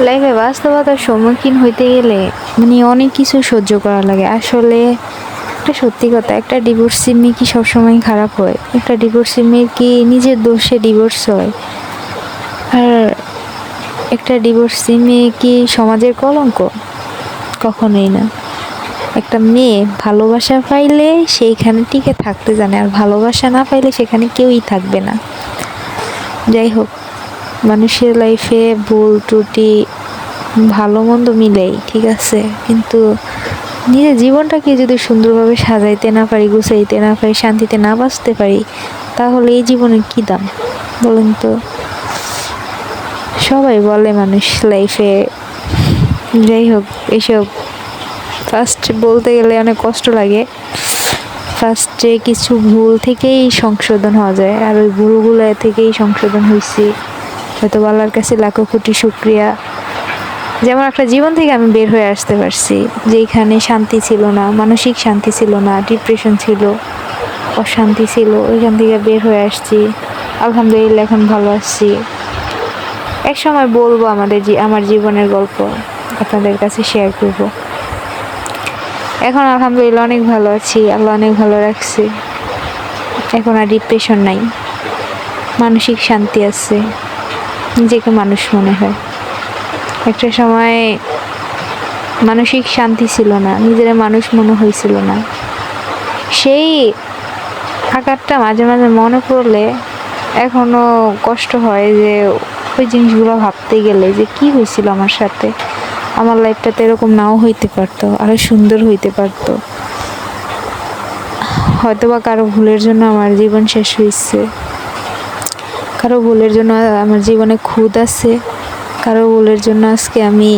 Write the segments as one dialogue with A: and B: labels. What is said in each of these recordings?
A: লাইফে বাস্তবতার সম্মুখীন হইতে গেলে মানে অনেক কিছু সহ্য করা লাগে। আসলে একটা সত্যি কথা, একটা ডিভোর্সি মেয়ে কি সবসময় খারাপ হয়? একটা ডিভোর্সি মেয়ের কি নিজের দোষে ডিভোর্স হয়? আর একটা ডিভোর্সি মেয়ে কি সমাজের কলঙ্ক? কখনোই না। একটা মেয়ে ভালোবাসা পাইলে সেইখানে টিকে থাকতে জানে, আর ভালোবাসা না পাইলে সেখানে কেউই থাকবে না। যাই হোক মানুষের লাইফে ভুল ত্রুটি, ভালো মন্দ মিলেই, ঠিক আছে? কিন্তু নিজের জীবনটাকে যদি সুন্দরভাবে সাজাইতে না পারি, গুছাইতে না পারি, শান্তিতে না বাঁচতে পারি, তাহলে এই জীবনের কী দাম? বলুন তো। সবাই বলে মানুষ লাইফে যাই হোক এইসব ফার্স্ট বলতে গেলে অনেক কষ্ট লাগে। ফার্স্টে কিছু ভুল থেকেই সংশোধন হওয়া যায়, আর ওই ভুলগুলো থেকেই সংশোধন হয়েছি হয়তো আল্লাহর কাছে লাখো কোটি শুক্রিয়া। যেমন একটা জীবন থেকে আমি বের হয়ে আসতে পারছি যেখানে শান্তি ছিল না, মানসিক শান্তি ছিল না ডিপ্রেশন ছিল, অশান্তি ছিল, ওইখান থেকে বের হয়ে আসছি। আলহামদুলিল্লাহ, এখন ভালো আছি। এক সময় বলব আমাদের আমার জীবনের গল্প আপনাদের কাছে শেয়ার করব। এখন আলহামদুলিল্লাহ অনেক ভালো আছি, আল্লাহ অনেক ভালো রাখছে। এখন আর ডিপ্রেশন নাই, মানসিক শান্তি আছে। নিজেকে মানুষ মনে হয়। একটা সময় মানসিক শান্তি ছিল না, নিজের মানুষ মনে হয়েছিল না। সেই আঘাতটা মাঝে মাঝে মনে পড়লে এখনও কষ্ট হয় যে ওই জিনিসগুলো ভাবতে গেলে যে কি হয়েছিল আমার সাথে? আমার লাইফটাতে এরকম নাও হইতে পারতো আরও সুন্দর হইতে পারতো। হয়তোবা কারও ভুলের জন্য আমার জীবন শেষ হয়েছে কারও ভুলের জন্য আমার জীবনে খুদ আছে, কারও ভুলের জন্য আজকে আমি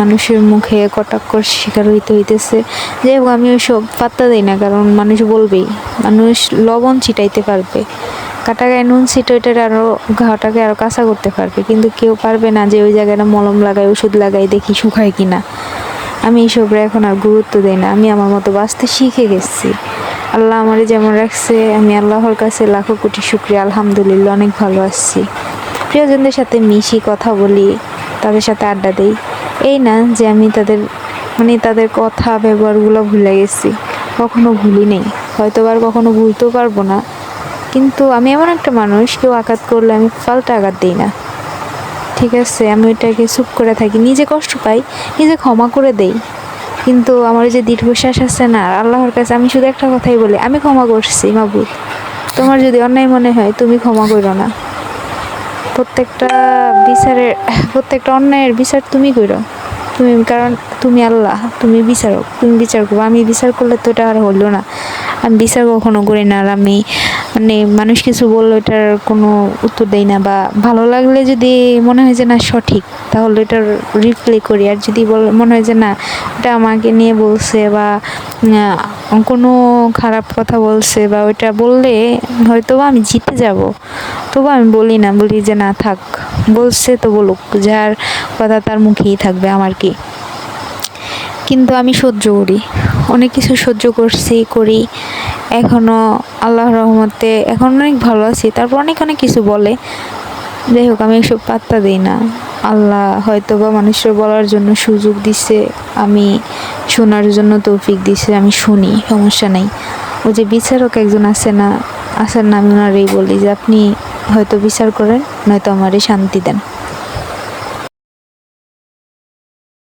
A: মানুষের মুখে কটাক্ষর শিকার হইতে হইতেছে। যাই হোক, আমি ওইসব পাত্তা দিই না, কারণ মানুষ বলবেই, মানুষ লবণ ছিটাইতে পারবে। কাটা গায়ে নুন ছিটো এটার আরও ঘাটাকে আরও কাঁচা করতে পারবে, কিন্তু কেউ পারবে না যে ওই জায়গাটা মলম লাগাই ওষুধ লাগাই দেখি শুকায় কিনা। আমি এইসবরে এখন আর গুরুত্ব দিই না, আমি আমার মতো বাঁচতে শিখে গেছি। আল্লাহ আমারে যেমন রাখছে, আমি আল্লাহর কাছে লাখো কোটি শুক্রিয়া, আলহামদুলিল্লাহ, অনেক ভালো আসছি প্রিয়জনদের সাথে মিশি কথা বলি, তাদের সাথে আড্ডা দিই। এই না যে আমি তাদের মানে তাদের কথা, ব্যবহারগুলো ভুলে গেছি। কখনো ভুলি নেই। হয়তো আর কখনো ভুলতেও পারব না। কিন্তু আমি এমন একটা মানুষ, কেউ আঘাত করলে আমি পাল্টা আঘাত দিই না। ঠিক আছে, আমি ওইটাকে চুপ করে থাকি, নিজে কষ্ট পাই, নিজে ক্ষমা করে দেই। কিন্তু আমার যে দীর্ঘশ্বাস আছে না, আল্লাহর কাছে আমি শুধু একটা কথাই বলি, আমি ক্ষমা করছি মাবুদ। তোমার যদি অন্যায় মনে হয়, তুমি ক্ষমা করো না। প্রত্যেকটা বিচারের, প্রত্যেকটা অন্যায়ের বিচার তুমি করো। তুমি, কারণ তুমি আল্লাহ, তুমি বিচারক। তুমি বিচার করব আমি বিচার করলে তো এটা আর হলো না। আমি বিচার কখনো করি না আর আমি মানে মানুষ কিছু বলল, এটার কোনো উত্তর দেই না বা ভালো লাগলে যদি মনে হয় যে না, সঠিক, তাহলে এটার রিপ্লাই করি। আর যদি বল, মনে হয় যে না ওটা আমাকে নিয়ে বলছে বা কোনো খারাপ কথা বলছে বা ওইটা বললে হয়তো আমি জিতে যাব। তবু আমি বলি না, বলি যে না, থাক, বলছে তো বলুক, যার কথা তার মুখেই থাকবে আমার কি। কিন্তু আমি সহ্য করি, অনেক কিছু সহ্য করছি, করি। এখনও আল্লাহর রহমতে এখন অনেক ভালো আছি। তারপর অনেক অনেক কিছু বলে। যাই হোক, আমি এসব পাত্তা দিই না। আল্লাহ হয়তো বা মানুষের বলার জন্য সুযোগ দিছে, আমি শোনার জন্য তৌফিক দিছে, আমি শুনি, সমস্যা নেই। ও যে বিচারক একজন আছে না, আছেন না, আমি ওনারেই বলি যে আপনি হয়তো বিচার করেন, নয়তো আমারই শান্তি দেন।